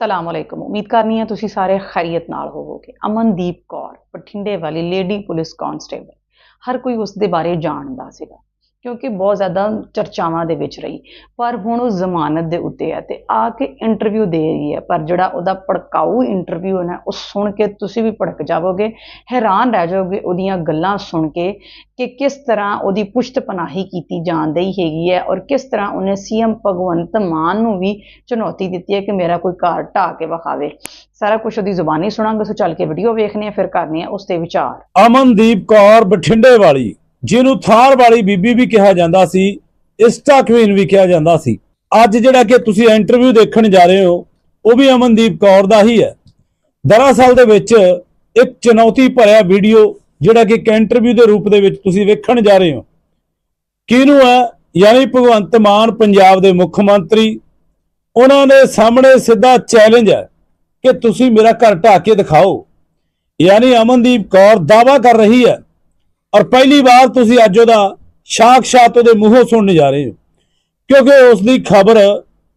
ਸਲਾਮ ਅਲੈਕੁਮ। ਉਮੀਦ ਕਰਨੀ ਹੈ ਤੁਸੀਂ ਸਾਰੇ ਖੈਰੀਅਤ ਨਾਲ ਹੋਵੋਗੇ। ਅਮਨਦੀਪ ਕੌਰ, ਬਠਿੰਡੇ ਵਾਲੀ ਲੇਡੀ ਪੁਲਿਸ ਕਾਂਸਟੇਬਲ। ਹਰ ਕੋਈ ਉਸ ਦੇ ਬਾਰੇ ਜਾਣਦਾ ਸੀਗਾ। ਕਿਉਂਕਿ ਬਹੁਤ ਜ਼ਿਆਦਾ ਚਰਚਾਵਾਂ ਦੇ ਵਿੱਚ ਰਹੀ। ਪਰ ਹੁਣ ਉਹ ਜ਼ਮਾਨਤ ਦੇ ਉੱਤੇ ਹੈ ਤੇ ਆ ਕੇ ਇੰਟਰਵਿਊ ਦੇ ਰਹੀ ਹੈ। ਪਰ ਜਿਹੜਾ ਉਹਦਾ ਭੜਕਾਊ ਇੰਟਰਵਿਊ ਹੈ ਨਾ, ਉਹ ਸੁਣ ਕੇ ਤੁਸੀਂ ਵੀ ਭੜਕ ਜਾਵੋਗੇ, ਹੈਰਾਨ ਰਹਿ ਜਾਓਗੇ ਉਹਦੀਆਂ ਗੱਲਾਂ ਸੁਣ ਕੇ ਕਿ ਕਿਸ ਤਰ੍ਹਾਂ ਉਹਦੀ ਪੁਸ਼ਤ ਪਨਾਹੀ ਕੀਤੀ ਜਾਂਦੀ ਹੈਗੀ ਹੈ ਔਰ ਕਿਸ ਤਰ੍ਹਾਂ ਉਹਨੇ ਸੀਐਮ ਭਗਵੰਤ ਮਾਨ ਨੂੰ ਵੀ ਚੁਣੌਤੀ ਦਿੱਤੀ ਹੈ ਕਿ ਮੇਰਾ ਕੋਈ ਘਰ ਢਾਹ ਕੇ ਵਿਖਾਵੇ। ਸਾਰਾ ਕੁਝ ਉਹਦੀ ਜ਼ੁਬਾਨੀ ਸੁਣਾਂਗੇ, ਸੋ ਚੱਲ ਕੇ ਵੀਡੀਓ ਵੇਖਨੇ ਆ ਫਿਰ ਕਰਨੇ ਆ ਉਸ ਤੇ ਵਿਚਾਰ। ਅਮਨਦੀਪ ਕੌਰ ਬਠਿੰਡੇ ਵਾਲੀ। ਜਿਹਨੂੰ ਥਾਰ ਵਾਲੀ ਬੀਬੀ ਵੀ ਕਿਹਾ ਜਾਂਦਾ ਸੀ, ਇੰਸਟਾ ਕੁਈਨ ਵੀ ਕਿਹਾ ਜਾਂਦਾ ਸੀ। ਅੱਜ ਜਿਹੜਾ ਕਿ ਤੁਸੀਂ ਇੰਟਰਵਿਊ ਦੇਖਣ ਜਾ ਰਹੇ ਹੋ, ਉਹ ਵੀ ਅਮਨਦੀਪ ਕੌਰ ਦਾ ਹੀ ਹੈ। ਦਰਅਸਲ ਦੇ ਵਿੱਚ ਇੱਕ ਚੁਣੌਤੀ ਭਰਿਆ ਵੀਡੀਓ ਜਿਹੜਾ ਕਿ ਇੱਕ ਇੰਟਰਵਿਊ ਦੇ ਰੂਪ ਦੇ ਵਿੱਚ ਤੁਸੀਂ ਵੇਖਣ ਜਾ ਰਹੇ ਹੋ। ਕਿਹਨੂੰ ਹੈ? ਯਾਨੀ ਭਗਵੰਤ ਮਾਨ, ਪੰਜਾਬ ਦੇ ਮੁੱਖ ਮੰਤਰੀ। ਉਹਨਾਂ ਦੇ ਸਾਹਮਣੇ ਸਿੱਧਾ ਚੈਲੰਜ ਹੈ ਕਿ ਤੁਸੀਂ ਮੇਰਾ ਘਰ ਢਾਹ ਕੇ ਦਿਖਾਓ। ਯਾਨੀ ਅਮਨਦੀਪ ਕੌਰ ਦਾਵਾ ਕਰ ਰਹੀ ਹੈ ਔਰ ਪਹਿਲੀ ਵਾਰ ਤੁਸੀਂ ਅੱਜ ਉਹਦਾ ਸਾਖਸ਼ਾਤ ਉਹਦੇ ਮੂੰਹੋਂ ਸੁਣਨ ਜਾ ਰਹੇ ਹੋ। ਕਿਉਂਕਿ ਉਸ ਦੀ ਖਬਰ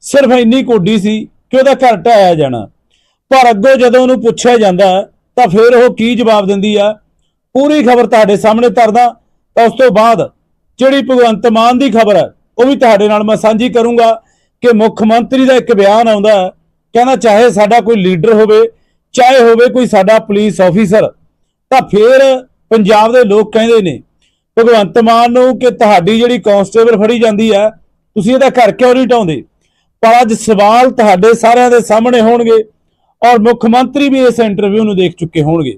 ਸਿਰਫ ਇੰਨੀ ਕੋਡੀ ਸੀ ਕਿ ਉਹਦਾ ਘਰ ਢਾਇਆ ਜਾਣਾ। ਪਰ ਅੱਗੋਂ ਜਦੋਂ ਉਹਨੂੰ ਪੁੱਛਿਆ ਜਾਂਦਾ, ਤਾਂ ਫਿਰ ਉਹ ਕੀ ਜਵਾਬ ਦਿੰਦੀ ਆ? ਪੂਰੀ ਖਬਰ ਤੁਹਾਡੇ ਸਾਹਮਣੇ ਧਰਦਾ ਤਾਂ ਉਸ ਤੋਂ ਬਾਅਦ ਜਿਹੜੀ ਭਗਵੰਤ ਮਾਨ ਦੀ ਖਬਰ ਹੈ ਉਹ ਵੀ ਤੁਹਾਡੇ ਨਾਲ ਮੈਂ ਸਾਂਝੀ ਕਰੂੰਗਾ ਕਿ ਮੁੱਖ ਮੰਤਰੀ ਦਾ ਇੱਕ ਬਿਆਨ ਆਉਂਦਾ ਕਹਿੰਦਾ, ਚਾਹੇ ਸਾਡਾ ਕੋਈ ਲੀਡਰ ਹੋਵੇ, ਚਾਹੇ ਹੋਵੇ ਕੋਈ ਸਾਡਾ ਪੁਲਿਸ ਆਫੀਸਰ, ਤਾਂ ਫਿਰ ਪੰਜਾਬ ਦੇ ਲੋਕ ਕਹਿੰਦੇ ਨੇ, ਭਗਵੰਤ ਮਾਨ ਨੂੰ ਕਿ ਤੁਹਾਡੀ ਜਿਹੜੀ ਕਾਂਸਟੇਬਲ ਫੜੀ ਜਾਂਦੀ ਹੈ, ਤੁਸੀਂ ਇਹਦਾ ਘਰ ਕਿਉਂ ਨਹੀਂ ਢਾਉਂਦੇ ਪਰ ਅੱਜ ਸਵਾਲ ਤੁਹਾਡੇ ਸਾਰਿਆਂ ਦੇ ਸਾਹਮਣੇ ਹੋਣਗੇ ਔਰ ਮੁੱਖ ਮੰਤਰੀ ਵੀ ਇਸ ਇੰਟਰਵਿਊ ਨੂੰ ਦੇਖ ਚੁੱਕੇ ਹੋਣਗੇ।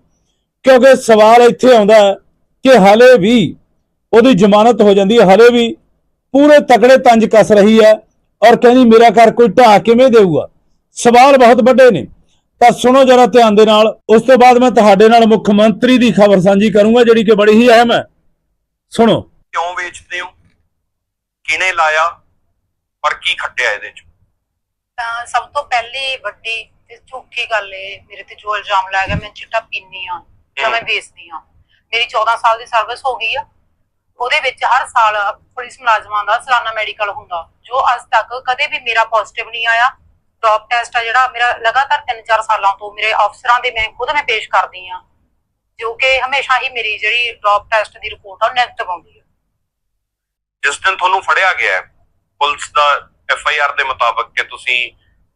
ਕਿਉਂਕਿ ਸਵਾਲ ਇੱਥੇ ਆਉਂਦਾ ਕਿ ਹਲੇ ਵੀ ਉਹਦੀ ਜ਼ਮਾਨਤ ਹੋ ਜਾਂਦੀ ਹੈ, ਹਲੇ ਵੀ ਪੂਰੇ ਤਕੜੇ ਤੰਜ ਕੱਸ ਰਹੀ ਹੈ ਔਰ ਕਹਿੰਦੀ ਮੇਰਾ ਘਰ ਕੋਈ ਢਾਹ ਕਿਵੇਂ ਦੇਊਗਾ? ਸਵਾਲ ਬਹੁਤ ਵੱਡੇ ਨੇ। ਤਾਂ ਸੁਣੋ ਜਰਾ ਧਿਆਨ ਦੇ ਨਾਲ। ਉਸ ਤੋਂ ਬਾਅਦ ਮੈਂ ਤੁਹਾਡੇ ਨਾਲ ਮੁੱਖ ਮੰਤਰੀ ਦੀ ਖਬਰ ਸਾਂਝੀ ਕਰੂੰਗਾ ਜਿਹੜੀ ਕਿ ਬੜੀ ਹੀ ਅਹਿਮ ਹੈ। ਸੁਣੋ। ਕਿਉਂ ਵੇਚਦੇ ਹੋ? ਕਿਹਨੇ ਲਾਇਆ? ਪਰ ਕੀ ਖੱਟਿਆ ਇਹਦੇ ਚ? ਤਾਂ ਸਭ ਤੋਂ ਪਹਿਲੀ ਵੱਡੀ ਤੇ ਝੂਠੀ ਗੱਲ ਇਹ ਮੇਰੇ ਤੇ ਜੋ ਇਲਜ਼ਾਮ ਲਾਇਆ ਗਿਆ ਮੈਂ ਚਿੱਟਾ ਪੀਨੀ ਆ ਜਾਂ ਮੈਂ ਵੇਚਦੀ ਆ। ਮੇਰੀ 14 ਸਾਲ ਦੀ ਸਰਵਿਸ ਹੋ ਗਈ ਆ। ਉਹਦੇ ਵਿੱਚ ਹਰ ਸਾਲ ਪੁਲਿਸ ਮੁਲਾਜ਼ਮਾਂ ਦਾ ਸਾਲਾਨਾ ਮੈਡੀਕਲ ਹੁੰਦਾ ਜੋ ਅੱਜ ਤੱਕ ਕਦੇ ਵੀ ਮੇਰਾ ਪੋਜ਼ਿਟਿਵ ਨਹੀਂ ਆਇਆ। ਡ੍ਰੌਪ ਟੈਸਟ ਆ ਜਿਹੜਾ ਮੇਰਾ ਲਗਾਤਾਰ 3-4 ਸਾਲਾਂ ਤੋਂ ਮੇਰੇ ਅਫਸਰਾਂ ਦੇ ਮੈਂ ਖੁਦ ਮੈਂ ਪੇਸ਼ ਕਰਦੀ ਆ ਜੋ ਕਿ ਹਮੇਸ਼ਾ ਹੀ ਮੇਰੀ ਜਿਹੜੀ ਡ੍ਰੌਪ ਟੈਸਟ ਦੀ ਰਿਪੋਰਟ ਆ ਨੈਗੇਟਿਵ ਆਉਂਦੀ ਹੈ ਜਿਸ ਦਿਨ ਤੁਹਾਨੂੰ ਫੜਿਆ ਗਿਆ ਹੈ, ਪੁਲਿਸ ਦਾ ਐਫ ਆਈ ਆਰ ਦੇ ਮੁਤਾਬਕ ਕਿ ਤੁਸੀਂ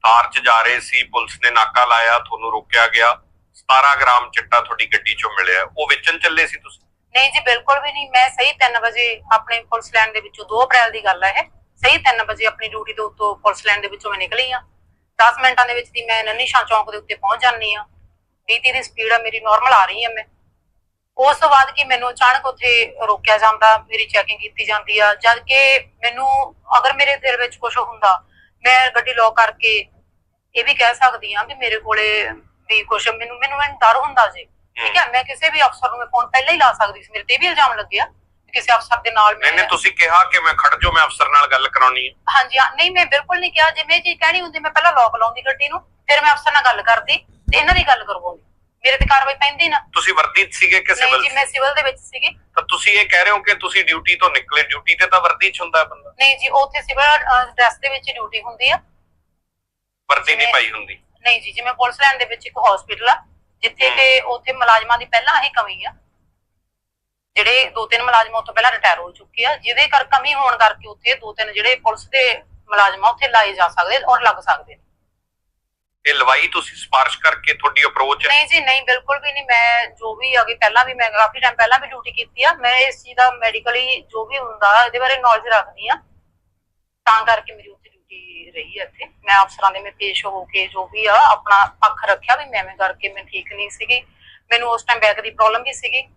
ਕਾਰ 'ਚ ਜਾ ਰਹੇ ਸੀ ਪੁਲਿਸ ਨੇ ਨਾਕਾ ਲਾਇਆ ਤੁਹਾਨੂੰ ਰੋਕਿਆ ਗਿਆ 17 ਗ੍ਰਾਮ ਚਿੱਟਾ ਤੁਹਾਡੀ ਗੱਡੀ 'ਚੋਂ ਮਿਲਿਆ ਉਹ ਵੇਚਣ ਚੱਲੇ ਸੀ ਤੁਸੀਂ? ਨਹੀਂ ਜੀ ਬਿਲਕੁਲ ਵੀ ਨਹੀਂ। ਮੈਂ ਸਹੀ 3 ਵਜੇ ਆਪਣੇ ਪੁਲਿਸ ਲਾਈਨ ਦੇ ਵਿੱਚੋਂ 2 ਅਪ੍ਰੈਲ ਦੀ ਗੱਲ ਹੈ ਇਹ। ਸਹੀ 3 ਵਜੇ ਆਪਣੀ ਡਿਊਟੀ ਤੋਂ ਉੱਤੋਂ ਪੁਲਿਸ ਲਾਈਨ ਦੇ ਵਿੱਚੋਂ ਮੈਂ ਨਿਕਲੀ ਆ 10 ਮਿੰਟਾਂ ਦੇ ਵਿੱਚ ਦੀ ਮੈਂ ਨੰਨੀਸ਼ਾਂ ਚੌਂਕ ਦੇ ਉੱਤੇ ਪਹੁੰਚ ਜਾਂਦੀ ਆ 20 ਦੀ ਸਪੀਡ ਆ ਮੇਰੀ ਨਾਰਮਲ ਆ ਰਹੀ ਹੈ ਮੈਂ। ਉਸ ਤੋਂ ਬਾਅਦ ਕਿ ਮੈਨੂੰ ਅਚਾਨਕ ਉੱਥੇ ਰੋਕਿਆ ਜਾਂਦਾ ਮੇਰੀ ਚੈਕਿੰਗ ਕੀਤੀ ਜਾਂਦੀ ਆ। ਜਦ ਕਿ ਮੈਨੂੰ ਅਗਰ ਮੇਰੇ ਦਿਲ ਵਿੱਚ ਕੁਝ ਹੁੰਦਾ ਮੈਂ ਗੱਡੀ ਲੋਕ ਕਰਕੇ ਇਹ ਵੀ ਕਹਿ ਸਕਦੀ ਆ ਵੀ ਮੇਰੇ ਕੋਲੇ ਵੀ ਕੁਝ ਮੈਨੂੰ ਮੈਨੂੰ ਡਰ ਹੁੰਦਾ ਜੀ। ਠੀਕ ਹੈ ਮੈਂ ਕਿਸੇ ਵੀ ਅਫਸਰ ਨੂੰ ਮੈਂ ਫੋਨ ਪਹਿਲਾਂ ਹੀ ਲਾ ਸਕਦੀ ਸੀ ਮੇਰੇ ਤੇ ਵੀ ਇਲਜ਼ਾਮ ਲੱਗਿਆ ਕਿ ਕਿਸੇ ਅਫਸਰ ਦੇ ਨਾਲ ਨਹੀਂ ਨਹੀਂ ਤੁਸੀਂ ਕਿਹਾ ਕਿ ਮੈਂ ਖੜ ਜਾਓ ਮੈਂ ਅਫਸਰ ਨਾਲ ਗੱਲ ਕਰਾਉਣੀ ਹੈ ਹਾਂਜੀ ਹਾਂ ਨਹੀਂ ਮੈਂ ਬਿਲਕੁਲ ਨਹੀਂ ਕਿਹਾ। ਜੇ ਮੈਂ ਇਹ ਚੀਜ਼ ਕਹਿਣੀ ਹੁੰਦੀ ਮੈਂ ਪਹਿਲਾਂ ਲੋਕ ਲਾਉਂਦੀ ਗੱਡੀ ਨੂੰ ਫਿਰ ਮੈਂ ਅਫਸਰ ਨਾਲ ਗੱਲ ਕਰਦੀ ਤੇ ਇਹਨਾਂ ਦੀ ਗੱਲ ਕਰਵਾਉਂਦੀ ਮੇਰੇ ਤੇ ਕਾਰਵਾਈ ਪੈਂਦੀ ਨਾ। ਤੁਸੀਂ ਵਰਦੀ 'ਚ ਸੀਗੇ ਕਿ ਨਹੀਂ ਸਿਵਲ ਜੀ ਮੈਂ ਸਿਵਲ ਦੇ ਵਿੱਚ ਸੀਗੀ। ਤਾਂ ਤੁਸੀਂ ਇਹ ਕਹਿ ਰਹੇ ਹੋ ਕਿ ਤੁਸੀਂ ਡਿਊਟੀ ਤੋਂ ਨਿਕਲੇ ਡਿਊਟੀ ਤੇ ਤਾਂ ਵਰਦੀ 'ਚ ਹੁੰਦਾ ਹੈ ਬੰਦਾ। ਨਹੀਂ ਜੀ ਉੱਥੇ ਸਿਵਲ ਡਰੈਸ ਦੇ ਵਿੱਚ ਡਿਊਟੀ ਹੁੰਦੀ ਆ। ਵਰਦੀ ਨਹੀਂ ਪਾਈ ਹੁੰਦੀ। ਨਹੀਂ ਜੀ ਜਿਵੇਂ ਪੁਲਿਸ ਲਾਈਨ ਦੇ ਵਿੱਚ ਇੱਕ ਹਸਪੀਟਲ ਆ ਜਿੱਥੇ ਕਿ ਉੱਥੇ ਮੁਲਾਜ਼ਮਾਂ ਦੀ ਪਹਿਲਾਂ ਹੀ ਕਮੀ ਆ। ਜਿਹੜੇ ਦੋ ਤਿੰਨ ਮੁਲਾਜ਼ਮ ਉੱਥੋਂ ਪਹਿਲਾਂ ਰਿਟਾਇਰ ਹੋ ਚੁੱਕੇ ਆ ਜਿਹਦੇ ਕਰ ਕਮੀ ਹੋਣ ਕਰਕੇ ਉੱਥੇ ਦੋ ਤਿੰਨ ਜਿਹੜੇ ਪੁਲਿਸ ਦੇ ਮੁਲਾਜ਼ਮ ਆ ਉੱਥੇ ਲਾਏ ਜਾ ਸਕਦੇ ਔਰ ਲੱਗ ਸਕਦੇ ਨੇ। ਇਹ ਲਵਾਈ ਤੁਸੀਂ ਸਪਾਰਸ਼ ਕਰਕੇ ਤੁਹਾਡੀ ਅਪਰੋਚ ਨਹੀਂ ਜੀ ਨਹੀਂ ਬਿਲਕੁਲ ਵੀ ਨਹੀਂ। ਮੈਂ ਜੋ ਵੀ ਅਗੇ ਪਹਿਲਾਂ ਵੀ ਮੈਂ ਕਾਫੀ ਟਾਈਮ ਪਹਿਲਾਂ ਵੀ ਡਿਊਟੀ ਕੀਤੀ ਆ। ਮੈਂ ਇਸ ਚੀਜ਼ ਦਾ ਮੈਡੀਕਲੀ ਜੋ ਵੀ ਹੁੰਦਾ ਇਹਦੇ ਬਾਰੇ ਨੌਲੇਜ ਰੱਖਦੀ ਆ। ਤਾਂ ਕਰਕੇ ਮੇਰੀ ਉੱਥੇ ਡਿਊਟੀ ਰਹੀ ਹੈ ਇੱਥੇ। ਮੈਂ ਅਫਸਰਾਂ ਦੇ ਮੈਂ ਪੇਸ਼ ਹੋ ਕੇ ਜੋ ਵੀ ਆ ਆਪਣਾ ਪੱਖ ਰੱਖਿਆ ਵੀ ਮੈਂ ਐਵੇਂ ਕਰਕੇ ਮੈਂ ਠੀਕ ਨਹੀਂ ਸੀਗੀ। ਮੈਨੂੰ ਉਸ ਟਾਈਮ ਬੈਕ ਦੀ ਪ੍ਰੋਬਲਮ ਵੀ ਸੀਗੀ।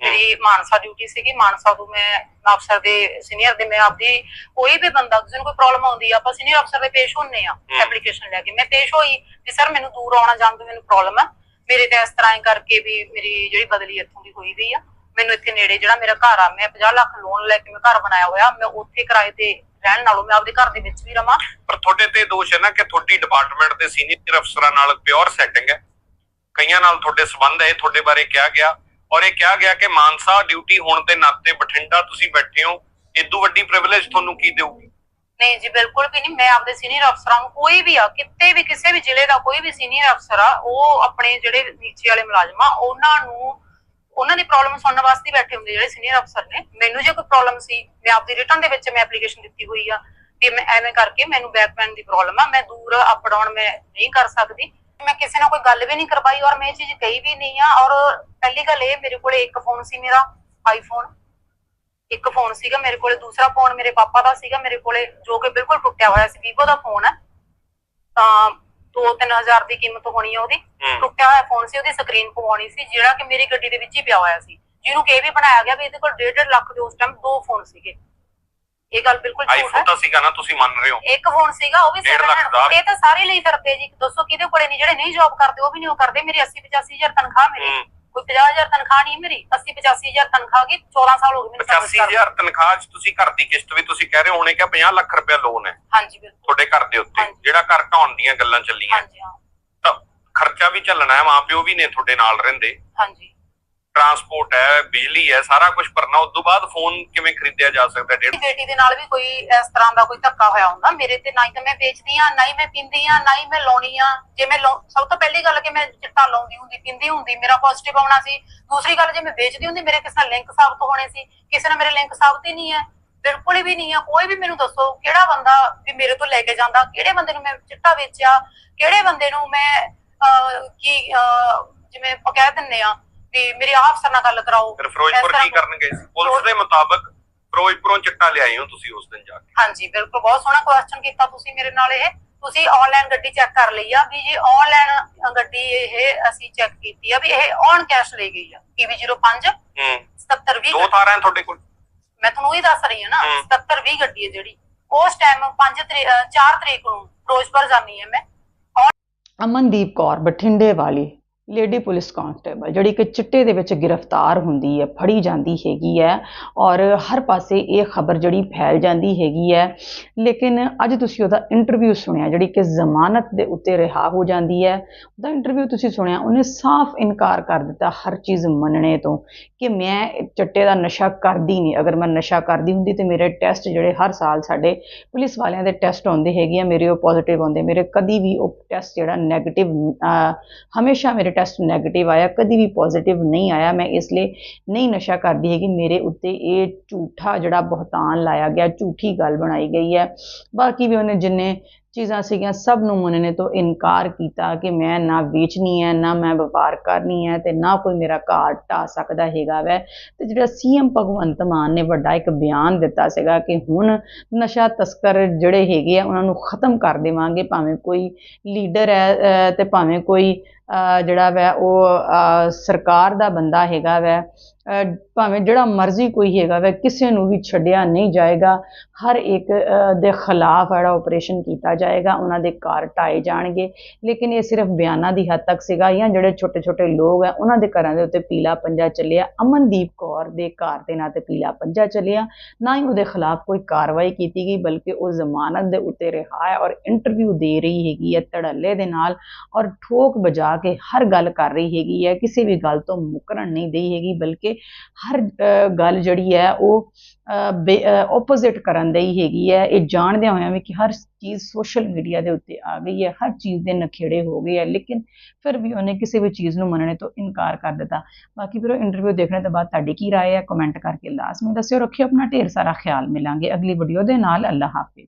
ਮੇਰੀ ਮਾਨਸਾ ਡਿਊਟੀ ਸੀਗੀ ਮਾਨਸਾ ਤੋਂ ਮੈਂ ਅਫਸਰ ਦੇ ਸੀਨੀਅਰ ਦੇ ਮੈਂ ਆਪਦੀ ਕੋਈ ਵੀ ਬੰਦਾ ਕਿਸੇ ਨੂੰ ਕੋਈ ਪ੍ਰੋਬਲਮ ਆਉਂਦੀ ਆ ਆਪਾਂ ਸੀਨੀਅਰ ਅਫਸਰ ਦੇ ਪੇਸ਼ ਹੁੰਨੇ ਆ। ਐਪਲੀਕੇਸ਼ਨ ਲੈ ਕੇ। ਮੈਂ ਪੇਸ਼ ਹੋਈ ਵੀ ਸਰ ਮੈਨੂੰ ਦੂਰ ਆਉਣਾ ਜਾਣ ਤੋਂ ਮੈਨੂੰ ਪ੍ਰੋਬਲਮ ਆ। ਮੇਰੇ ਤੇ ਇਸ ਤਰ੍ਹਾਂ ਹੀ ਕਰਕੇ ਵੀ ਮੇਰੀ ਜਿਹੜੀ ਬਦਲੀ ਇੱਥੋਂ ਦੀ ਹੋਈ ਵੀ ਆ। ਮੈਨੂੰ ਇੱਥੇ ਨੇੜੇ ਜਿਹੜਾ ਮੇਰਾ ਘਰ ਆ ਮੈਂ 50 ਲੱਖ ਲੋਨ ਲੈ ਕੇ ਮੈਂ ਘਰ ਬਣਾਇਆ ਹੋਇਆ। ਮੈਂ ਉੱਥੇ ਕਿਰਾਏ ਤੇ ਰਹਿਣ ਨਾਲੋਂ ਮੈਂ ਆਪਦੇ ਘਰ ਦੇ ਵਿੱਚ ਵੀ ਰਵਾਂ। ਪਰ ਤੁਹਾਡੇ ਤੇ ਦੋਸ਼ ਹੈ ਨਾ ਕਿ ਤੁਹਾਡੀ ਡਿਪਾਰਟਮੈਂਟ ਦੇ ਸੀਨੀਅਰ ਅਫਸਰਾਂ ਨਾਲ ਪਿਓਰ ਸੈਟਿੰਗ ਹੈ। ਕਈਆਂ ਨਾਲ ਤੁਹਾਡੇ ਸਬੰਧ ਹੈ ਤੁਹਾਡੇ ਬਾਰੇ ਕਿਹਾ ਗਿਆ। ਔਰ ਇਹ ਕਿਹਾ ਗਿਆ ਕਿ ਮਾਨਸਾ ਡਿਊਟੀ ਹੋਣ ਦੇ ਨਾਤੇ ਬਠਿੰਡਾ ਤੁਸੀਂ ਬੈਠੇ ਹੋ ਇਦੋਂ ਵੱਡੀ ਪ੍ਰਿਵਿਲੇਜ ਤੁਹਾਨੂੰ ਕੀ ਦੇਊਗੀ? ਨਹੀਂ ਜੀ, ਬਿਲਕੁਲ ਵੀ ਨਹੀਂ। ਮੈਂ ਆਪਦੇ ਸੀਨੀਅਰ ਅਫਸਰਾਂ ਨੂੰ ਕੋਈ ਵੀ ਆ, ਕਿਤੇ ਵੀ, ਕਿਸੇ ਵੀ ਜ਼ਿਲ੍ਹੇ ਦਾ ਕੋਈ ਵੀ ਸੀਨੀਅਰ ਅਫਸਰ ਆ, ਉਹ ਆਪਣੇ ਜਿਹੜੇ ਨੀਚੇ ਵਾਲੇ ਮੁਲਾਜ਼ਮ ਆ, ਉਹਨਾਂ ਨੂੰ, ਉਹਨਾਂ ਦੀ ਪ੍ਰੋਬਲਮ ਸੁਣਨ ਵਾਸਤੇ ਬੈਠੇ ਹੁੰਦੇ ਜਿਹੜੇ ਸੀਨੀਅਰ ਅਫਸਰ ਨੇ। ਮੈਨੂੰ ਜੇ ਕੋਈ ਪ੍ਰੋਬਲਮ ਸੀ, ਮੈਂ ਆਪਦੀ ਰਿਟਰਨ ਦੇ ਵਿੱਚ ਮੈਂ ਐਪਲੀਕੇਸ਼ਨ ਦਿੱਤੀ ਹੋਈ ਆ, ਵੀ ਮੈਂ ਐਵੇਂ ਕਰਕੇ ਮੈਨੂੰ ਬੈਕ ਪੈਨ ਦੀ ਪ੍ਰੋਬਲਮ ਆ, ਮੈਂ ਦੂਰ ਅਪ ਡਾਊਨ ਮੈਂ ਨਹੀਂ ਕਰ ਸਕਦੀ। ਮੈਂ ਕਿਸੇ ਨਾਲ ਕੋਈ ਗੱਲ ਵੀ ਨਹੀਂ ਕਰਵਾਈ ਔਰ ਮੈਂ ਇਹ ਚੀਜ਼ ਕਹੀ ਵੀ ਨਹੀਂ ਆ। ਔਰ ਪਹਿਲੀ ਗੱਲ ਇਹ ਮੇਰੇ ਕੋਲੇ ਇੱਕ ਫੋਨ ਸੀ ਮੇਰਾ ਆਈਫੋਨ ਇੱਕ ਫੋਨ ਸੀਗਾ ਮੇਰੇ ਕੋਲੇ ਦੂਸਰਾ ਫੋਨ ਮੇਰੇ ਪਾਪਾ ਦਾ ਸੀਗਾ ਮੇਰੇ ਕੋਲੇ ਜੋ ਕਿ ਬਿਲਕੁਲ ਟੁੱਟਿਆ ਹੋਇਆ ਸੀ ਵੀਵੋ ਦਾ ਫੋਨ ਹੈ ਤਾਂ 2-3000 ਦੀ ਕੀਮਤ ਹੋਣੀ ਹੈ ਉਹਦੀ। ਟੁੱਟਿਆ ਹੋਇਆ ਫੋਨ ਸੀ ਉਹਦੀ ਸਕਰੀਨ ਪਵਾਉਣੀ ਸੀ ਜਿਹੜਾ ਕਿ ਮੇਰੀ ਗੱਡੀ ਦੇ ਵਿੱਚ ਹੀ ਪਿਆ ਹੋਇਆ ਸੀ। ਜਿਹਨੂੰ ਕਿ ਇਹ ਵੀ ਬਣਾਇਆ ਗਿਆ ਵੀ ਇਹਦੇ ਕੋਲ 1.5 ਲੱਖ ਦੇ ਉਸ ਟਾਈਮ ਦੋ ਫੋਨ ਸੀਗੇ। ਇਹ ਗੱਲ ਬਿਲਕੁਲ ਝੂਠ ਹੈ। ਆਈਫੋਨ ਤਾਂ ਸੀਗਾ ਨਾ ਤੁਸੀਂ ਮੰਨ ਰਹੇ ਹੋ। ਇੱਕ ਫੋਨ ਸੀਗਾ ਉਹ ਵੀ ਡੇਢ second ਲੱਖ hand- ਦਾ। ਇਹ ਤਾਂ ਸਾਰੇ ਲਈ ਫਿਰਦੇ ਜੀ। ਦੱਸੋ ਕਿਹਦੇ ਕੋਲੇ ਨਹੀਂ ਜਿਹੜੇ ਨਹੀਂ ਜੌਬ ਕਰਦੇ ਉਹ ਵੀ ਨਹੀਂ ਉਹ ਕਰਦੇ। ਮੇਰੀ 80 85000 ਤਨਖਾਹ ਮੇਰੀ ਹੂੰ। ਕੋਈ 50000 ਤਨਖਾਹ ਨਹੀਂ ਮੇਰੀ 80 85000 ਤਨਖਾਹ ਗਈ 14 ਸਾਲ ਹੋ ਗਏ ਮੈਨੂੰ service ਕਰਦੇ। 85000 ਤਨਖਾਹ 'ਚ ਤੁਸੀਂ ਘਰ ਦੀ ਕਿਸ਼ਤ ਵੀ ਤੁਸੀਂ ਕਹਿ ਰਹੇ ਹੋਣੇ ਕਿ 50 ਲੱਖ ਰੁਪਏ ਲੋਨ ਹੈ। ਹਾਂਜੀ ਬਿਲਕੁਲ। ਤੁਹਾਡੇ ਘਰ ਦੇ ਉੱਤੇ। ਹਾਂਜੀ। ਜਿਹੜਾ ਘਰ ਢਾਉਣ ਦੀਆਂ ਗੱਲਾਂ ਚੱਲੀਆਂ। ਹਾਂਜੀ ਹਾਂ। ਤਾਂ ਖਰਚਾ ਵੀ ਚੱਲਣਾ ਹੈ ਮਾਪਿਓ ਵੀ ਨੇ ਤੁਹਾਡੇ ਨਾਲ ਰਹਿੰਦੇ। ਹਾਂਜੀ। ਟਰਾਂਸਪੋਰਟ ਹੈ ਬਿਜਲੀ ਹੈ ਸਾਰਾ ਕੁਝ ਭਰਨਾ ਉਸ ਤੋਂ ਬਾਅਦ ਫੋਨ ਕਿਵੇਂ ਖਰੀਦਿਆ ਜਾ ਸਕਦਾ ਹੈ? ਮੇਰੀ ਬੇਟੀ ਦੇ ਨਾਲ ਵੀ ਕੋਈ ਇਸ ਤਰ੍ਹਾਂ ਦਾ ਕੋਈ ਧੱਕਾ ਹੋਇਆ ਹੁੰਦਾ। ਮੇਰੇ ਤੇ ਨਾ ਹੀ ਤਾਂ ਮੈਂ ਵੇਚਦੀ ਆ ਨਾ ਹੀ ਮੈਂ ਪੀਂਦੀ ਆ ਨਾ ਹੀ ਮੈਂ ਲਾਉਣੀ ਆ ਜੇ ਮੈਂ ਲਾਉ- ਸਭ ਤੋਂ ਪਹਿਲੀ ਗੱਲ ਕਿ ਮੈਂ ਚਿੱਟਾ ਲਾਉਂਦੀ ਹੁੰਦੀ ਪੀਂਦੀ ਹੁੰਦੀ ਮੇਰਾ ਪੋਜ਼ਿਟਿਵ ਆਉਣਾ ਸੀ। ਦੂਸਰੀ ਗੱਲ ਜੇ ਮੈਂ ਵੇਚਦੀ ਹੁੰਦੀ ਮੇਰੇ ਕਿਸੇ ਨਾਲ ਲਿੰਕ ਸਾਬਤ ਹੋਣੇ ਸੀ। ਕਿਸੇ ਨਾਲ ਮੇਰੇ ਲਿੰਕ ਸਾਬਤ ਹੀ ਨਹੀਂ ਹੈ। ਬਿਲਕੁਲ ਵੀ ਨਹੀਂ ਆ ਕੋਈ ਵੀ ਮੈਨੂੰ ਦੱਸੋ ਕਿਹੜਾ ਬੰਦਾ ਵੀ ਮੇਰੇ ਤੋਂ ਲੈ ਕੇ ਜਾਂਦਾ ਕਿਹੜੇ ਬੰਦੇ ਨੂੰ ਮੈਂ ਚਿੱਟਾ ਵੇਚਿਆ ਕਿਹੜੇ ਬੰਦੇ ਨੂੰ ਮੈਂ ਅਹ, ਕੀ ਅਹ, ਜਿਵੇਂ ਆਪਾਂ ਕਹਿ ਦਿੰਨੇ ਆ ਵੀ ਮੇਰੇ ਆਹ ਅਫਸਰ ਨਾਲ ਗੱਲ ਕਰਾਓ। ਫਿਰ ਫਿਰੋਜ਼ਪੁਰ ਕੀ ਕਰਨਗੇ? ਪੁਲਿਸ ਦੇ ਮੁਤਾਬਕ ਫਿਰੋਜ਼ਪੁਰੋਂ ਚਿੱਟਾ ਲਿਆਏ ਹੋ ਤੁਸੀਂ ਉਸ ਦਿਨ ਜਾ ਕੇ। ਹਾਂਜੀ ਬਿਲਕੁਲ। ਬਹੁਤ ਸੋਹਣਾ ਕੁਐਸਚਨ ਕੀਤਾ ਤੁਸੀਂ ਮੇਰੇ ਨਾਲ ਇਹ। ਤੁਸੀਂ ਆਨਲਾਈਨ ਗੱਡੀ ਚੈੱਕ ਕਰ ਲਈ ਆ ਵੀ ਜੇ ਆਨਲਾਈਨ ਗੱਡੀ ਇਹ ਅਸੀਂ ਚੈੱਕ ਕੀਤੀ ਆ ਵੀ ਇਹ ਔਨ ਕੈਸ਼ ਲਈ ਗਈ ਆ। PV05 ਹੂੰ। 7720 ਦੋ ਤਾਰਾਂ ਹੈ ਤੁਹਾਡੇ ਕੋਲ। ਮੈਂ ਤੁਹਾਨੂੰ ਉਹੀ ਦੱਸ ਰਹੀ ਹਾਂ ਨਾ ਹਮ। 7720 ਗੱਡੀ ਹੈ ਜਿਹੜੀ। ਉਸ ਟਾਈਮ 5 ਤਰੀਕ 4 ਤਰੀਕ ਨੂੰ ਫਿਰੋਜ਼ਪੁਰ ਜਾਣੀ ਹੈ ਮੈਂ। ਅਮਨਦੀਪ ਕੌਰ ਬਠਿੰਡੇ ਵਾਲੀ। ਲੇਡੀ ਪੁਲਿਸ ਕਾਂਸਟੇਬਲ, ਜਿਹੜੀ ਕਿ ਚਿੱਟੇ ਦੇ ਵਿੱਚ ਗ੍ਰਿਫਤਾਰ ਹੁੰਦੀ ਹੈ, ਫੜੀ ਜਾਂਦੀ ਹੈਗੀ ਹੈ ਔਰ ਹਰ ਪਾਸੇ ਇਹ ਖਬਰ ਜਿਹੜੀ ਫੈਲ ਜਾਂਦੀ ਹੈਗੀ ਹੈ। ਲੇਕਿਨ ਅੱਜ ਤੁਸੀਂ ਉਹਦਾ ਇੰਟਰਵਿਊ ਸੁਣਿਆ, ਜਿਹੜੀ ਕਿ ਜ਼ਮਾਨਤ ਦੇ ਉੱਤੇ ਰਿਹਾ ਹੋ ਜਾਂਦੀ ਹੈ, ਉਹਦਾ ਇੰਟਰਵਿਊ ਤੁਸੀਂ ਸੁਣਿਆ, ਉਹਨੇ ਸਾਫ਼ ਇਨਕਾਰ ਕਰ ਦਿੱਤਾ ਹਰ ਚੀਜ਼ ਮੰਨਣੇ ਤੋਂ ਕਿ ਮੈਂ ਚਿੱਟੇ ਦਾ ਨਸ਼ਾ ਕਰਦੀ ਨਹੀਂ, ਅਗਰ ਮੈਂ ਨਸ਼ਾ ਕਰਦੀ ਹੁੰਦੀ ਤੇ ਮੇਰੇ ਟੈਸਟ ਜਿਹੜੇ ਹਰ ਸਾਲ ਸਾਡੇ ਪੁਲਿਸ ਵਾਲਿਆਂ ਦੇ ਟੈਸਟ ਆਉਂਦੇ ਹੈਗੇ ਆ, ਮੇਰੇ ਉਹ ਪੋਜ਼ਿਟਿਵ ਆਉਂਦੇ, ਮੇਰੇ ਕਦੀ ਵੀ ਉਹ ਟੈਸਟ ਜਿਹੜਾ 네ਗੇਟਿਵ ਹਮੇਸ਼ਾ ਮੇਰੇ ਟੈਸਟ 네ਗੇਟਿਵ ਆਇਆ, ਕਦੀ ਵੀ ਪੋਜ਼ਿਟਿਵ ਨਹੀਂ ਆਇਆ, ਮੈਂ ਇਸ ਲਈ ਨਹੀਂ ਨਸ਼ਾ ਕਰਦੀ ਹੈਗੀ। ਮੇਰੇ ਉੱਤੇ ਇਹ ਝੂਠਾ ਜਿਹੜਾ ਬਹੁਤਾਨ ਲਾਇਆ ਗਿਆ, ਝੂਠੀ ਗੱਲ ਬਣਾਈ ਗਈ ਹੈ। ਬਾਕੀ ਵੀ ਉਹਨੇ ਜਿੰਨੇ ਚੀਜ਼ਾਂ ਸੀਗੀਆਂ ਸਭ ਨੂੰ ਮੰਨਣੇ ਤੋਂ ਇਨਕਾਰ ਕੀਤਾ ਕਿ ਮੈਂ ਨਾ ਵੇਚਣੀ ਹੈ ਨਾ ਮੈਂ ਵਪਾਰ ਕਰਨੀ ਹੈ ਤੇ ਨਾ ਕੋਈ ਮੇਰਾ ਘਰ ਢਾ ਸਕਦਾ ਹੈਗਾ ਵੈ। ਤੇ ਜਿਹੜਾ ਸੀਐਮ ਭਗਵੰਤ ਮਾਨ ਨੇ ਵੱਡਾ ਇੱਕ ਬਿਆਨ ਦਿੱਤਾ ਸੀਗਾ ਕਿ ਹੁਣ ਨਸ਼ਾ ਤਸਕਰ ਜਿਹੜੇ ਹੈਗੇ ਆ ਉਹਨਾਂ ਨੂੰ ਖਤਮ ਕਰ ਦੇਵਾਂਗੇ ਭਾਵੇਂ ਕੋਈ ਲੀਡਰ ਹੈ ਅਹ, ਤੇ ਭਾਵੇਂ ਕੋਈ ਜਿਹੜਾ ਵੈ ਉਹ ਸਰਕਾਰ ਦਾ ਬੰਦਾ ਹੈਗਾ ਵੈ। ਭਾਵੇਂ ਜਿਹੜਾ ਮਰਜ਼ੀ ਕੋਈ ਹੈਗਾ ਵੈ, ਕਿਸੇ ਨੂੰ ਵੀ ਛੱਡਿਆ ਨਹੀਂ ਜਾਏਗਾ। ਹਰ ਇੱਕ ਦੇ ਖਿਲਾਫ ਜਿਹੜਾ ਆਪਰੇਸ਼ਨ ਕੀਤਾ ਜਾਏਗਾ, ਉਹਨਾਂ ਦੇ ਘਰ ਢਾਏ ਜਾਣਗੇ। ਲੇਕਿਨ ਇਹ ਸਿਰਫ ਬਿਆਨਾਂ ਦੀ ਹੱਦ ਤੱਕ ਸੀਗਾ। ਜਾਂ ਜਿਹੜੇ ਛੋਟੇ ਛੋਟੇ ਲੋਕ ਆ, ਉਹਨਾਂ ਦੇ ਘਰਾਂ ਦੇ ਉੱਤੇ ਪੀਲਾ ਪੰਜਾ ਚੱਲਿਆ। ਅਮਨਦੀਪ ਕੌਰ ਦੇ ਘਰ ਦੇ ਨਾਂ ਤੇ ਪੀਲਾ ਪੰਜਾ ਚੱਲਿਆ। ਨਾ ਹੀ ਉਹਦੇ ਖਿਲਾਫ ਕੋਈ ਕਾਰਵਾਈ ਕੀਤੀ ਗਈ, ਬਲਕਿ ਉਹ ਜ਼ਮਾਨਤ ਦੇ ਉੱਤੇ ਰਿਹਾ ਹੈ ਔਰ ਇੰਟਰਵਿਊ ਦੇ ਰਹੀ ਹੈਗੀ ਹੈ ਧੜੱਲੇ ਦੇ ਨਾਲ ਔਰ ਠੋਕ ਬਜਾ ਕੇ ਹਰ ਗੱਲ ਕਰ ਰਹੀ ਹੈਗੀ ਹੈ। ਕਿਸੇ ਵੀ ਗੱਲ ਤੋਂ ਮੁਕਰਨ ਨਹੀਂ ਦੇਈ ਹੈਗੀ, ਬਲਕਿ ਹਰ ਅਹ, ਗੱਲ ਜਿਹੜੀ ਹੈ ਉਹ ਆਪੋਜ਼ਿਟ ਕਰਨ ਦੀ ਹੈਗੀ ਹੈ ਇਹ ਜਾਣਦਿਆਂ ਹੋਇਆਂ ਵੀ ਕਿ ਹਰ ਚੀਜ਼ ਸੋਸ਼ਲ ਮੀਡੀਆ ਦੇ ਉੱਤੇ ਆ ਗਈ ਹੈ ਹਰ ਚੀਜ਼ ਦੇ ਨਖੇੜੇ ਹੋ ਗਏ ਹੈ ਲੇਕਿਨ ਫਿਰ ਵੀ ਉਹਨੇ ਕਿਸੇ ਵੀ ਚੀਜ਼ ਨੂੰ ਮੰਨਣੇ ਤੋਂ ਇਨਕਾਰ ਕਰ ਦਿੱਤਾ ਬਾਕੀ ਫਿਰ ਉਹ ਇੰਟਰਵਿਊ ਦੇਖਣੇ ਤੋਂ ਬਾਅਦ ਤੁਹਾਡੀ ਕੀ رائے ਹੈ ਕਮੈਂਟ ਕਰਕੇ ਲਾਜ਼ਮੀ ਦੱਸਿਓ ਰੱਖਿਓ ਆਪਣਾ ਢੇਰ ਸਾਰਾ ਖਿਆਲ ਮਿਲਾਂਗੇ ਅਗਲੀ ਵੀਡੀਓ ਦੇ ਨਾਲ ਅੱਲਾਹ ਹਾਫਿਜ਼